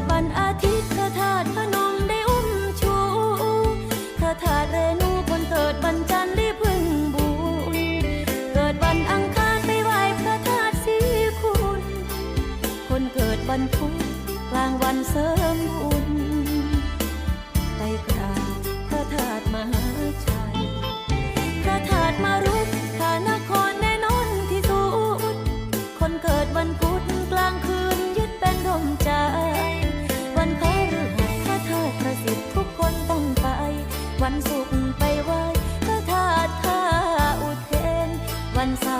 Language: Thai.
ดวันอาทิตย์เธอถาดพนมได้อุ้มชู เธอถาดเรนูคนเกิดวันจันทร์ได้พึ่งบุญเกิดวันอังคารไปไหวพระธาตุสีคุณ คนเกิดวันพุธกลางวันเสริมบุญ วันศุกร์ไปไหว้พระธาตุท่าอุเทนวันเสาร์